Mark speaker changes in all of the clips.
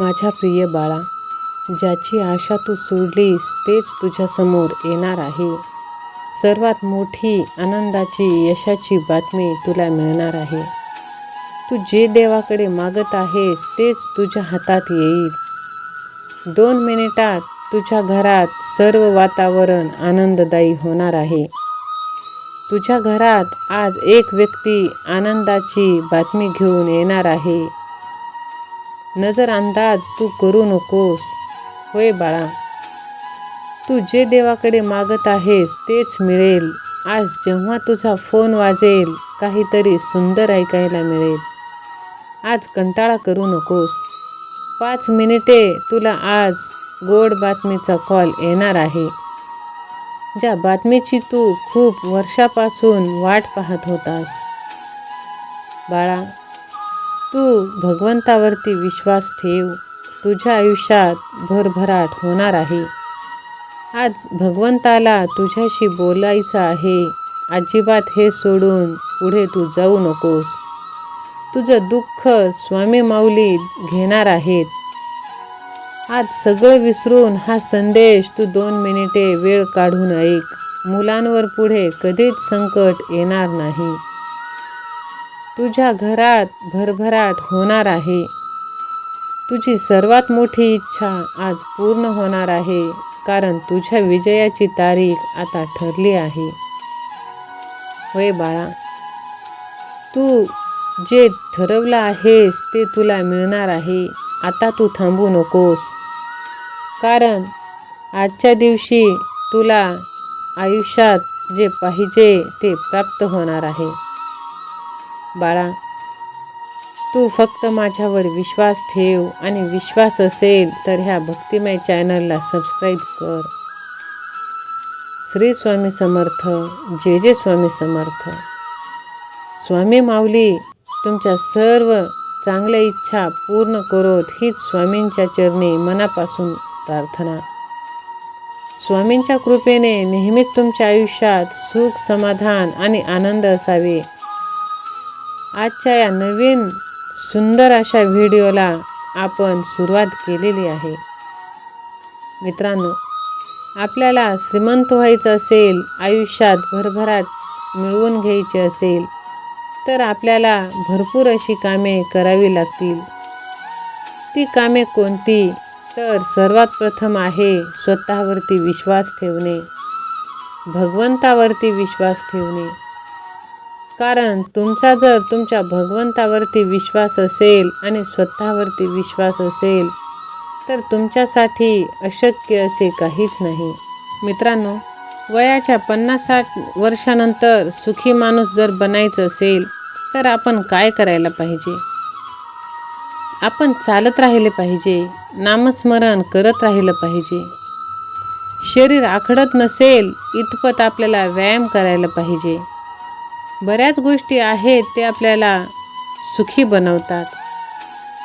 Speaker 1: माझ्या प्रिय बाळा ज्याची आशा तू सोडलीस तेच तुझ्यासमोर येणार आहे. सर्वात मोठी आनंदाची यशाची बातमी तुला मिळणार आहे. तू जे देवाकडे मागत आहेस तेच तुझ्या हातात येईल. दोन मिनिटात तुझ्या घरात सर्व वातावरण आनंददायी होणार आहे. तुझ्या घरात आज एक व्यक्ती आनंदाची बातमी घेऊन येणार आहे. नजर अंदाज तू करू नकोस. होय बाळा तू जे देवाकडे मागत आहेस तेच मिळेल. आज जेव्हा तुझा फोन वाजेल काहीतरी सुंदर ऐकायला मिळेल. आज कंटाळा करू नकोस. पाच मिनिटे तुला आज गोड बातमीचा कॉल येणार आहे. ज्या बातमीची तू खूप वर्षापासून वाट पाहत होतास. बाळा तू भगवंतावरती विश्वास ठेव. तुझ्या आयुष्यात भरभराट होणार आहे. आज भगवंताला तुझ्याशी बोलायचं आहे. अजिबात हे सोडून पुढे तू जाऊ नकोस. तुझं दुःख स्वामी माऊली घेणार आहेत. आज सगळं विसरून हा संदेश तू दोन मिनिटे वेळ काढून ऐक. मुलांवर पुढे कधीच संकट येणार नाही. तुझ्या घरात भरभराट होणार आहे. तुझी सर्वात मोठी इच्छा आज पूर्ण होणार आहे कारण तुझ्या विजयाची तारीख आता ठरली आहे. होय बाळा तू जे ठरवलं आहेस ते तुला मिळणार आहे आता तू थांबू नकोस. कारण आजच्या दिवशी तुला आयुष्यात जे पाहिजे ते प्राप्त होणार आहे. बाळा तू फक्त माझ्यावर विश्वास ठेव आणि विश्वास असेल तर ह्या भक्तिमय चॅनलला सबस्क्राईब कर. श्री स्वामी समर्थ जे जे स्वामी समर्थ. स्वामी माऊली तुमच्या सर्व चांगल्या इच्छा पूर्ण करोत हीच स्वामींच्या चरणी मनापासून प्रार्थना. स्वामींच्या कृपेने नेहमीच तुमच्या आयुष्यात सुख समाधान आणि आनंद असावे. आजच्या या नवीन सुंदर अशा व्हिडिओला आपण सुरुवात केलेली आहे. मित्रांनो आपल्याला श्रीमंत व्हायचं असेल आयुष्यात भरभराट मिळवून घ्यायची असेल तर आपल्याला भरपूर अशी कामे करावी लागतील. ती कामे कोणती? तर सर्वात प्रथम आहे स्वतःवरती विश्वास ठेवणे भगवंतावरती विश्वास ठेवणे. कारण तुमचा जर तुमच्या भगवंतावरती विश्वास असेल आणि स्वतःवरती विश्वास असेल तर तुमच्यासाठी अशक्य असे काहीच नाही. मित्रांनो वयाच्या पन्नास साठ वर्षानंतर सुखी माणूस जर बनायचं असेल तर आपण काय करायला पाहिजे? आपण चालत राहिले पाहिजे नामस्मरण करत राहिलं पाहिजे. शरीर आखडत नसेल इतपत आपल्याला व्यायाम करायला पाहिजे. बऱ्याच गोष्टी आहेत ते आपल्याला सुखी बनवतात.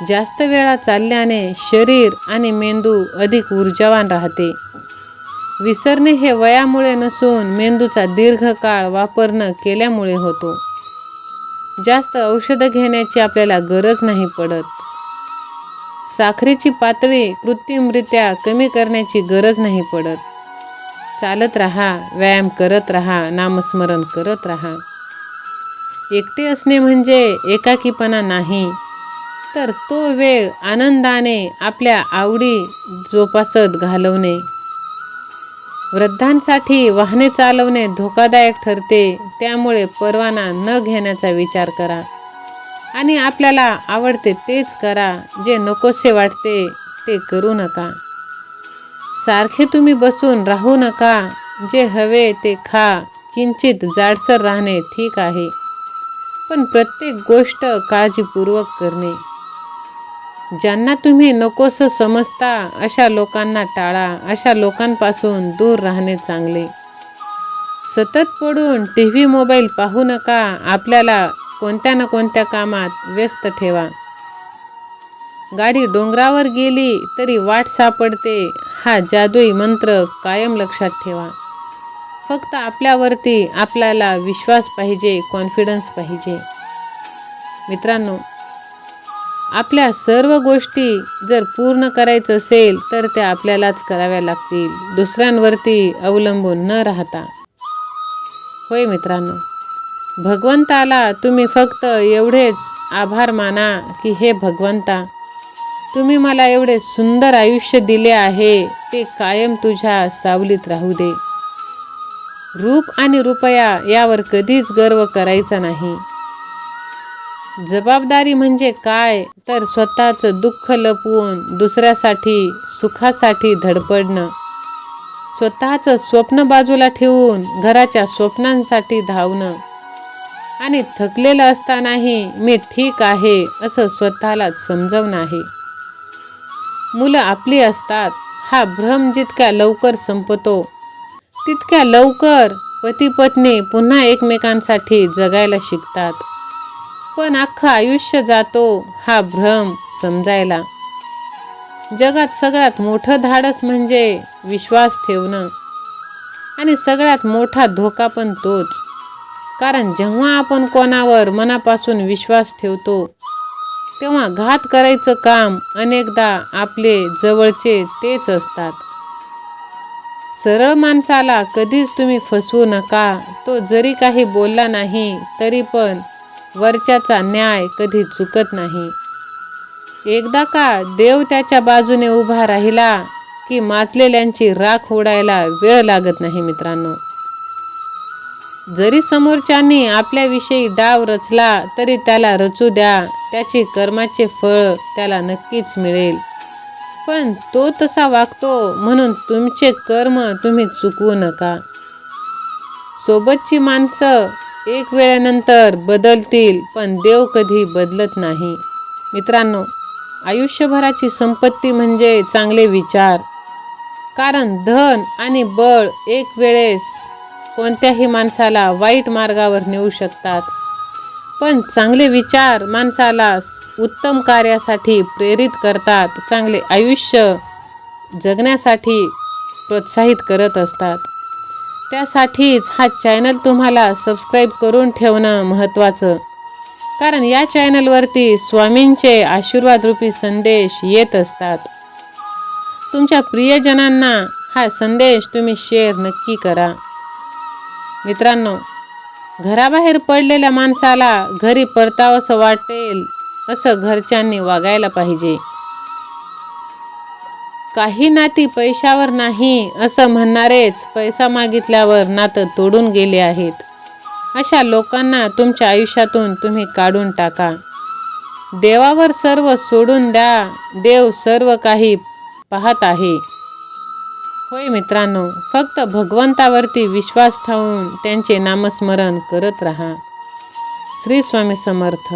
Speaker 1: जास्त वेळा चालल्याने शरीर आणि मेंदू अधिक ऊर्जावान राहते. विसरणे हे वयामुळे नसून मेंदूचा दीर्घकाळ वापरणं केल्यामुळे होतो. जास्त औषधं घेण्याची आपल्याला गरज नाही पडत. साखरेची पातळी कृत्रिमरित्या कमी करण्याची गरज नाही पडत. चालत राहा व्यायाम करत राहा नामस्मरण करत राहा. एकटे असणे म्हणजे एकाकीपणा नाही. तर तो वेळ आनंदाने आपल्या आवडी जोपासत घालवणे. वृद्धांसाठी वाहने चालवणे धोकादायक ठरते त्यामुळे परवाना न घेण्याचा विचार करा. आणि आपल्याला आवडते तेच करा जे नकोसे वाटते ते करू नका. सारखे तुम्ही बसून राहू नका जे हवे ते खा किंचित जाडसर राहणे ठीक आहे. पण प्रत्येक गोष्ट काळजीपूर्वक करणे. ज्यांना तुम्ही नकोसं समजता अशा लोकांना टाळा अशा लोकांपासून दूर राहणे चांगले. सतत पडून टी व्ही मोबाईल पाहू नका आपल्याला कोणत्या ना कोणत्या कामात व्यस्त ठेवा. गाडी डोंगरावर गेली तरी वाट सापडते हा जादुई मंत्र कायम लक्षात ठेवा. फक्त आपल्यावरती आपल्याला विश्वास पाहिजे कॉन्फिडन्स पाहिजे. मित्रांनो आपल्या सर्व गोष्टी जर पूर्ण करायचं असेल तर त्या आपल्यालाच कराव्या लागतील. दुसऱ्यांवरती अवलंबून न राहता. होय मित्रांनो भगवंताला तुम्ही फक्त एवढेच आभार माना की हे भगवंता तुम्ही मला एवढे सुंदर आयुष्य दिले आहे ते कायम तुझ्या सावलीत राहू दे. रूप आणि रुपया यावर कधीच गर्व करायचा नाही. जबाबदारी म्हणजे काय? तर स्वतःचं दुःख लपवून दुसऱ्यासाठी सुखासाठी धडपडणं. स्वतःचं स्वप्न बाजूला ठेवून घराच्या स्वप्नांसाठी धावणं. आणि थकलेलं असतानाही मी ठीक आहे असं स्वतःलाच समजवणं आहे. मुलं आपली असतात. हा भ्रम जितक्या लवकर संपतो तितक्या लवकर पती पत्नी पुन्हा एकमेकांसाठी जगायला शिकतात. पण अख्खं आयुष्य जातो हा भ्रम समजायला. जगात सगळ्यात मोठं धाडस म्हणजे विश्वास ठेवणं. आणि सगळ्यात मोठा धोका पण तोच. कारण जेव्हा आपण कोणावर मनापासून विश्वास ठेवतो तेव्हा घात करायचं काम अनेकदा आपले जवळचे तेच असतात. सरळ माणसाला कधीच तुम्ही फसवू नका. तो जरी काही बोलला नाही तरी पण वरच्याचा न्याय कधी चुकत नाही. एकदा का देव त्याच्या बाजूने उभा राहिला की माजलेल्यांची राख उडायला वेळ लागत नाही मित्रांनो. जरी समोरच्यांनी आपल्याविषयी डाव रचला तरी त्याला रचू द्या. त्याची कर्माचे फळ त्याला नक्कीच मिळेल. पण तो तसा वागतो म्हणून तुमचे कर्म तुम्ही चुकवू नका. सोबतची माणसं एक वेळेनंतर बदलतील पण देव कधी बदलत नाही. मित्रांनो आयुष्यभराची संपत्ती म्हणजे चांगले विचार. कारण धन आणि बळ एक वेळेस कोणत्याही माणसाला वाईट मार्गावर नेऊ शकतात. पण चांगले विचार माणसाला उत्तम कार्यासाठी प्रेरित करतात चांगले आयुष्य जगण्यासाठी प्रोत्साहित करत असतात. त्यासाठीच हा चॅनल तुम्हाला सबस्क्राईब करून ठेवणं महत्त्वाचं. कारण या चॅनलवरती स्वामींचे आशीर्वादरूपी संदेश येत असतात. तुमच्या प्रियजनांना हा संदेश तुम्ही शेअर नक्की करा. मित्रांनो घराबाहेर पडलेल्या माणसाला घरी परतावंसं वाटेल असं घरच्यांनी वागायला पाहिजे. काही नाती पैशावर नाही असं म्हणणारेच पैसा मागितल्यावर नातं तोडून गेले आहेत. अशा लोकांना तुमच्या आयुष्यातून तुम्ही काढून टाका. देवावर सर्व सोडून द्या देव सर्व काही पाहत आहे. होय मित्रांनो फक्त भगवंतावरती विश्वास ठेवून त्यांचे नामस्मरण करत राहा. श्री स्वामी समर्थ.